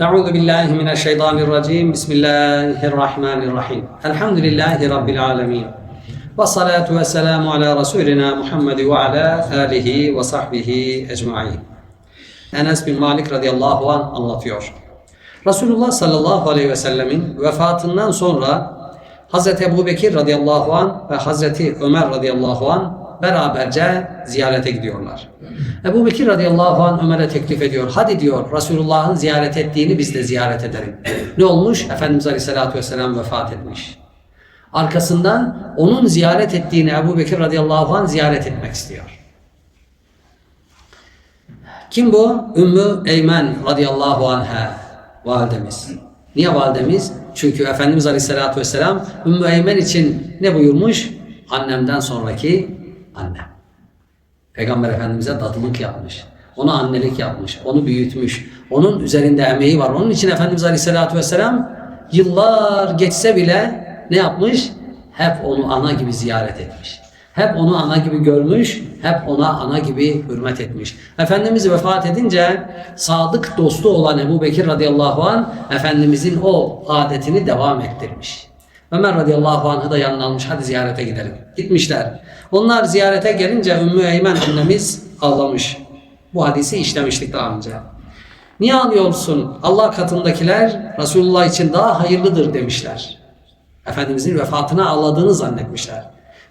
Euzu billahi mineşşeytanirracim. Bismillahirrahmanirrahim. Elhamdülillahi rabbil alamin. Ve salatu ve selamu ala Resulina Muhammed ve ala alihi ve sahbihi ecmaîn. Enes bin Malik radıyallahu an anlatıyor. Resulullah sallallahu aleyhi ve sellemin vefatından sonra Hazreti Ebu Bekir radıyallahu an ve Hazreti Ömer radıyallahu an beraberce ziyarete gidiyorlar. Ebu Bekir radıyallahu an Ömer'e teklif ediyor. Hadi diyor Resulullah'ın ziyaret ettiğini biz de ziyaret edelim. Ne olmuş? Efendimiz aleyhissalatü vesselam vefat etmiş. Arkasından onun ziyaret ettiğini Ebu Bekir radıyallahu anh ziyaret etmek istiyor. Kim bu? Ümmü Eymen radıyallahu anha validemiz. Niye validemiz? Çünkü Efendimiz aleyhissalatü vesselam Ümmü Eymen için ne buyurmuş? Annemden sonraki annem. Peygamber Efendimiz'e dadılık yapmış. Ona annelik yapmış. Onu büyütmüş. Onun üzerinde emeği var. Onun için Efendimiz Aleyhisselatü Vesselam yıllar geçse bile ne yapmış? Hep onu ana gibi ziyaret etmiş. Hep onu ana gibi görmüş, hep ona ana gibi hürmet etmiş. Efendimiz vefat edince sadık dostu olan Ebu Bekir radıyallahu an Efendimizin o adetini devam ettirmiş. Ömer radıyallahu anh'ı da yanına almış. Hadi ziyarete gidelim. Gitmişler. Onlar ziyarete gelince Ümmü Eymen annemiz ağlamış. Bu hadisi işlemiştik daha önce. Niye ağlıyorsun? Allah katındakiler Resulullah için daha hayırlıdır demişler. Efendimizin vefatına ağladığını zannetmişler.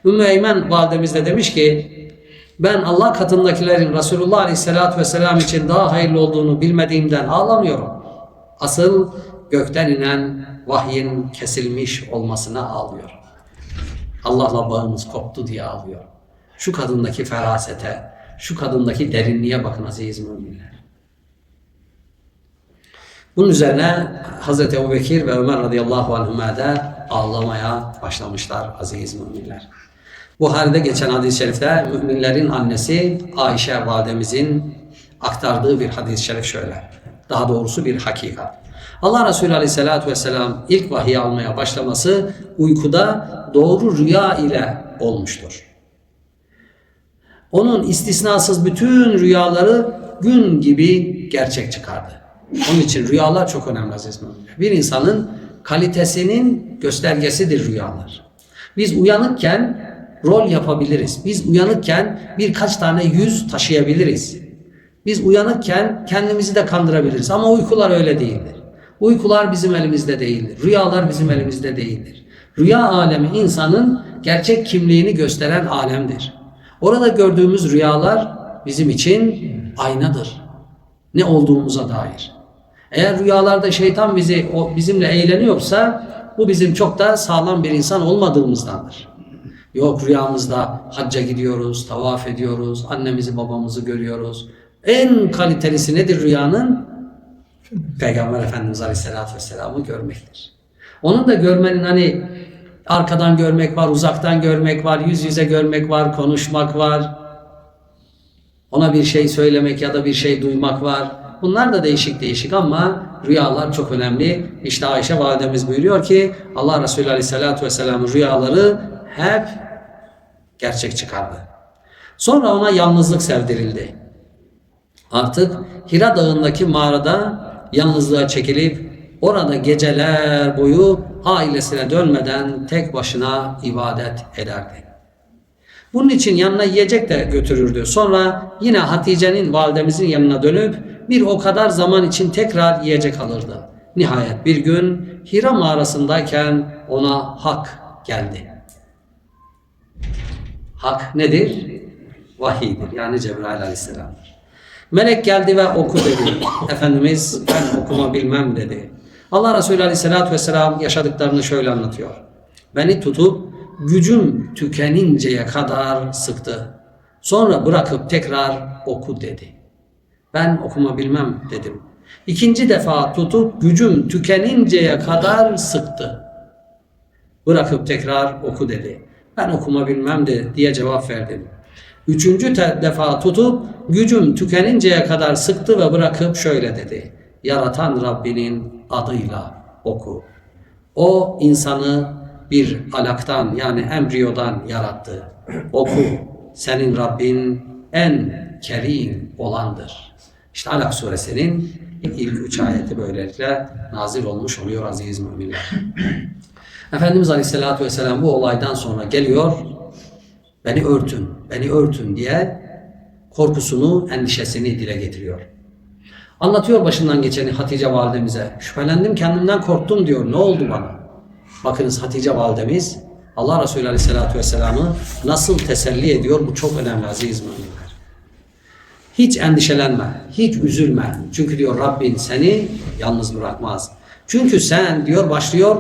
Ümmü Eymen validemiz de demiş ki ben Allah katındakilerin Resulullah Aleyhisselatü Vesselam için daha hayırlı olduğunu bilmediğimden ağlamıyorum. Asıl gökten inen vahyin kesilmiş olmasına ağlıyor. Allah'la bağımız koptu diye ağlıyor. Şu kadındaki ferasete, şu kadındaki derinliğe bakın aziz müminler. Bunun üzerine Hazreti Ebu Bekir ve Ömer radıyallahu anhüme de ağlamaya başlamışlar aziz müminler. Buhari'de geçen hadis-i şerifte müminlerin annesi Ayşe validemizin aktardığı bir hadis-i şerif şöyle. Daha doğrusu bir hakikat. Allah Resulü Aleyhisselatü Vesselam ilk vahiy almaya başlaması uykuda doğru rüya ile olmuştur. Onun istisnasız bütün rüyaları gün gibi gerçek çıkardı. Onun için rüyalar çok önemli aziz müminler. Bir insanın kalitesinin göstergesidir rüyalar. Biz uyanıkken rol yapabiliriz. Biz uyanıkken birkaç tane yüz taşıyabiliriz. Biz uyanıkken kendimizi de kandırabiliriz. Ama uykular öyle değildir. Uykular bizim elimizde değildir. Rüyalar bizim elimizde değildir. Rüya alemi insanın gerçek kimliğini gösteren alemdir. Orada gördüğümüz rüyalar bizim için aynadır. Ne olduğumuza dair. Eğer rüyalarda şeytan bizi o bizimle eğleniyorsa bu bizim çok da sağlam bir insan olmadığımızdandır. Yok rüyamızda hacca gidiyoruz, tavaf ediyoruz, annemizi babamızı görüyoruz. En kalitelisi nedir rüyanın? Peygamber Efendimiz Aleyhisselatü Vesselam'ı görmektir. Onun da görmenin hani arkadan görmek var, uzaktan görmek var, yüz yüze görmek var, konuşmak var. Ona bir şey söylemek ya da bir şey duymak var. Bunlar da değişik değişik ama rüyalar çok önemli. İşte Ayşe validemiz buyuruyor ki Allah Resulü Aleyhisselatü Vesselam'ın rüyaları hep gerçek çıkardı. Sonra ona yalnızlık sevdirildi. Artık Hira Dağı'ndaki mağarada yalnızlığa çekilip orada geceler boyu ailesine dönmeden tek başına ibadet ederdi. Bunun için yanına yiyecek de götürürdü. Sonra yine Hatice'nin validemizin yanına dönüp bir o kadar zaman için tekrar yiyecek alırdı. Nihayet bir gün Hira mağarasındayken ona hak geldi. Hak nedir? Vahiydir. Yani Cebrail aleyhisselamdır. Melek geldi ve oku dedi. Efendimiz ben okuma bilmem dedi. Allah Resulü Aleyhisselatü Vesselam yaşadıklarını şöyle anlatıyor. Beni tutup gücüm tükeninceye kadar sıktı. Sonra bırakıp tekrar oku dedi. Ben okuma bilmem dedim. İkinci defa tutup gücüm tükeninceye kadar sıktı. Bırakıp tekrar oku dedi. Ben okuma bilmem de diye cevap verdim. Üçüncü defa tutup gücüm tükeninceye kadar sıktı ve bırakıp şöyle dedi. Yaratan Rabbinin adıyla oku. O insanı bir alaktan yani embriyodan yarattı. Oku. Senin Rabbin en kerim olandır. İşte Alak suresinin ilk üç ayeti böylelikle nazil olmuş oluyor aziz müminler. Efendimiz Aleyhisselatü Vesselam bu olaydan sonra geliyor, beni örtün, beni örtün diye korkusunu, endişesini dile getiriyor. Anlatıyor başından geçeni Hatice validemize. Şüphelendim kendimden korktum diyor. Ne oldu bana? Bakınız Hatice validemiz Allah Resulü Aleyhisselatü Vesselam'ı nasıl teselli ediyor? Bu çok önemli aziz müminler. Hiç endişelenme, hiç üzülme. Çünkü diyor Rabbin seni yalnız bırakmaz. Çünkü sen diyor başlıyor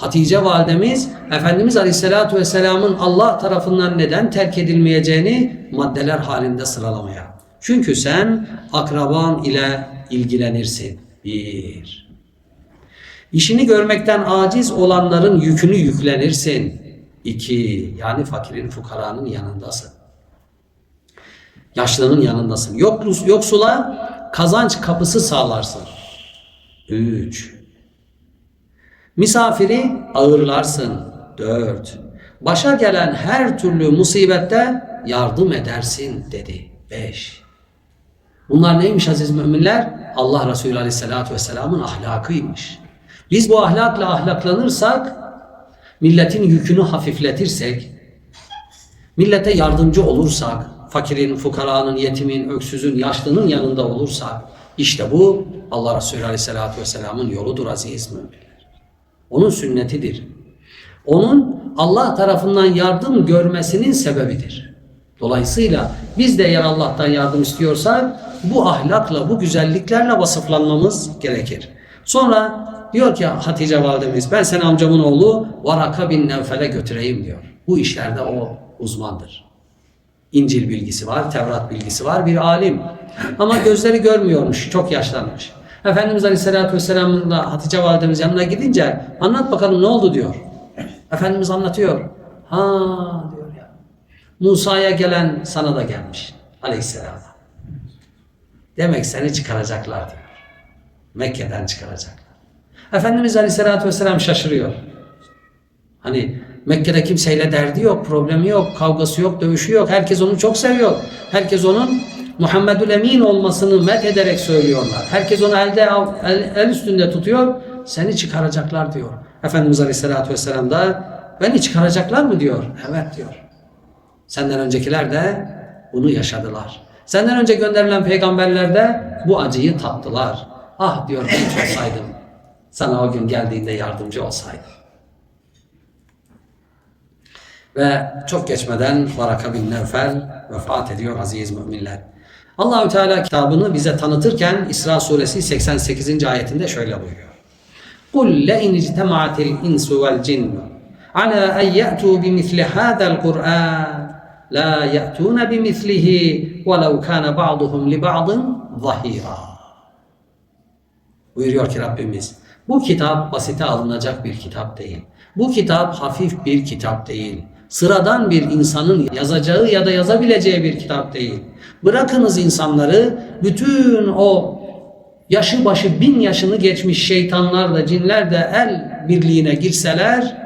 Hatice validemiz Efendimiz Aleyhisselatü Vesselam'ın Allah tarafından neden terk edilmeyeceğini maddeler halinde sıralamaya. Çünkü sen akraban ile ilgilenirsin. Bir. İşini görmekten aciz olanların yükünü yüklenirsin. İki. Yani fakirin, fukaranın yanındasın. Yaşlının yanındasın. Yok, yoksula kazanç kapısı sağlarsın. Üç. Misafiri ağırlarsın. Dört. Başa gelen her türlü musibette yardım edersin dedi. Beş. Bunlar neymiş aziz müminler? Allah Resulü Aleyhisselatü Vesselam'ın ahlakıymış. Biz bu ahlakla ahlaklanırsak, milletin yükünü hafifletirsek, millete yardımcı olursak, fakirin, fukaranın, yetimin, öksüzün, yaşlının yanında olursak, işte bu Allah Resulü Aleyhisselatü Vesselam'ın yoludur aziz müminler. Onun sünnetidir. Onun Allah tarafından yardım görmesinin sebebidir. Dolayısıyla biz de eğer Allah'tan yardım istiyorsak bu ahlakla, bu güzelliklerle vasıflanmamız gerekir. Sonra diyor ki Hatice validemiz ben seni amcamın oğlu Varaka bin Nevfel'e götüreyim diyor. Bu işlerde o uzmandır. İncil bilgisi var, Tevrat bilgisi var, bir alim. Ama gözleri görmüyormuş, çok yaşlanmış. Efendimiz Aleyhisselatü Vesselam'la Hatice validemiz yanına gidince anlat bakalım ne oldu diyor. Efendimiz anlatıyor. Ha diyor ya. Musa'ya gelen sana da gelmiş. Aleyhisselam. Demek seni çıkaracaklar diyor. Mekke'den çıkaracaklar. Efendimiz Aleyhisselatü Vesselam şaşırıyor. Hani Mekke'de kimseyle derdi yok, problemi yok, kavgası yok, dövüşü yok. Herkes onu çok seviyor. Herkes onun Muhammedül Emin olmasını met ederek söylüyorlar. Herkes onu elde el, el üstünde tutuyor. Seni çıkaracaklar diyor. Efendimiz Aleyhisselatü Vesselam da beni çıkaracaklar mı diyor. Evet diyor. Senden öncekiler de bunu yaşadılar. Senden önce gönderilen peygamberler de bu acıyı tattılar. Ah diyor ben olsaydım. Sana o gün geldiğinde yardımcı olsaydım. Ve çok geçmeden Varaka bin Nevfel vefat ediyor aziz müminler. Allahü Teala kitabını bize tanıtırken İsra suresi 88. ayetinde şöyle buyuruyor. قُلْ لَاِنْ اجْتَمَعَتِ الْاِنْسُ وَالْجِنُّ عَلَى اَنْ يَأْتُوا بِمِثْلِ هَذَا الْقُرْآنِ لَا يَأْتُونَ بِمِثْلِهِ وَلَوْ كَانَ بَعْضُهُمْ لِبَعْضٍ ظَهِيرًا Buyuruyor ki Rabbimiz, bu kitap basite alınacak bir kitap değil. Bu kitap hafif bir kitap değil. Sıradan bir insanın yazacağı ya da yazabileceği bir kitap değil. Bırakınız insanları bütün o yaşı başı bin yaşını geçmiş şeytanlar da cinler de el birliğine girseler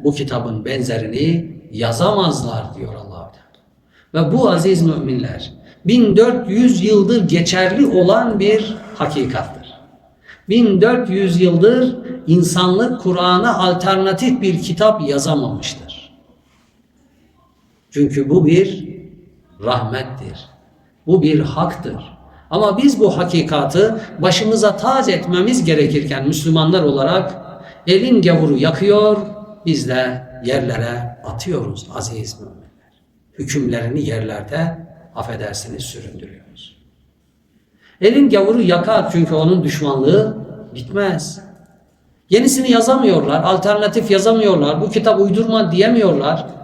bu kitabın benzerini yazamazlar diyor allah Teala. Ve bu aziz müminler 1400 yıldır geçerli olan bir hakikattır. 1400 yıldır insanlık Kur'an'a alternatif bir kitap yazamamıştır. Çünkü bu bir rahmettir. Bu bir haktır. Ama biz bu hakikatı başımıza tac etmemiz gerekirken Müslümanlar olarak elin gavuru yakıyor, biz de yerlere atıyoruz aziz müminler. Hükümlerini yerlerde affedersiniz süründürüyoruz. Elin gavuru yakar çünkü onun düşmanlığı bitmez. Yenisini yazamıyorlar, alternatif yazamıyorlar, bu kitap uydurma diyemiyorlar.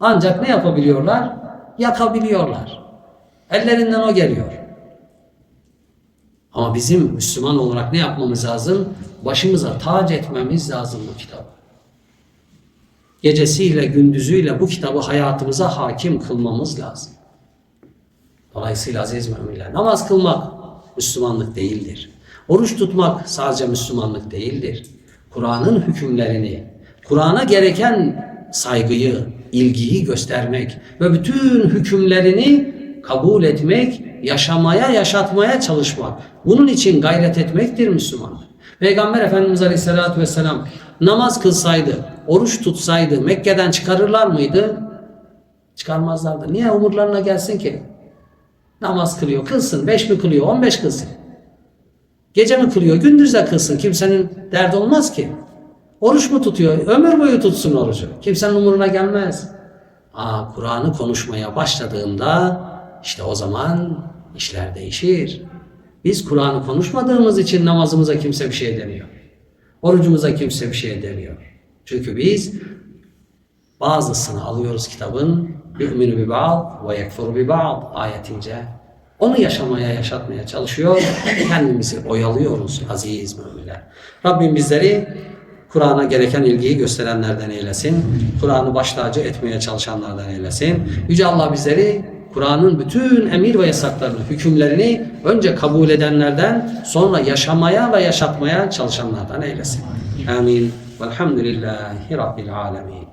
Ancak ne yapabiliyorlar? Yakabiliyorlar. Ellerinden o geliyor. Ama bizim Müslüman olarak ne yapmamız lazım? Başımıza tac etmemiz lazım bu kitabı. Gecesiyle gündüzüyle bu kitabı hayatımıza hakim kılmamız lazım. Dolayısıyla aziz müminler namaz kılmak Müslümanlık değildir. Oruç tutmak sadece Müslümanlık değildir. Kur'an'ın hükümlerini, Kur'an'a gereken saygıyı, ilgiyi göstermek ve bütün hükümlerini kabul etmek yaşamaya, yaşatmaya çalışmak. Bunun için gayret etmektir Müslümanlar. Peygamber Efendimiz Aleyhisselatü Vesselam namaz kılsaydı, oruç tutsaydı Mekke'den çıkarırlar mıydı? Çıkarmazlardı. Niye umurlarına gelsin ki? Namaz kılıyor, kılsın. Beş mi kılıyor, on beş kılsın. Gece mi kılıyor, gündüz de kılsın. Kimsenin derdi olmaz ki. Oruç mu tutuyor? Ömür boyu tutsun orucu. Kimsenin umuruna gelmez. Aa, Kur'an'ı konuşmaya başladığında işte o zaman işler değişir. Biz Kur'an'ı konuşmadığımız için namazımıza kimse bir şey demiyor. Orucumuza kimse bir şey demiyor. Çünkü biz bazısını alıyoruz kitabın yu'minu bi ba'd ve yekfuru bi ba'd ayetince onu yaşamaya, yaşatmaya çalışıyor. Kendimizi oyalıyoruz aziz müminler. Rabbim bizleri Kur'an'a gereken ilgiyi gösterenlerden eylesin. Kur'an'ı baş etmeye çalışanlardan eylesin. Yüce Allah bizleri Kur'an'ın bütün emir ve yasaklarını, hükümlerini önce kabul edenlerden sonra yaşamaya ve yaşatmaya çalışanlardan eylesin. Amin. Velhamdülillahi Rabbil alemin.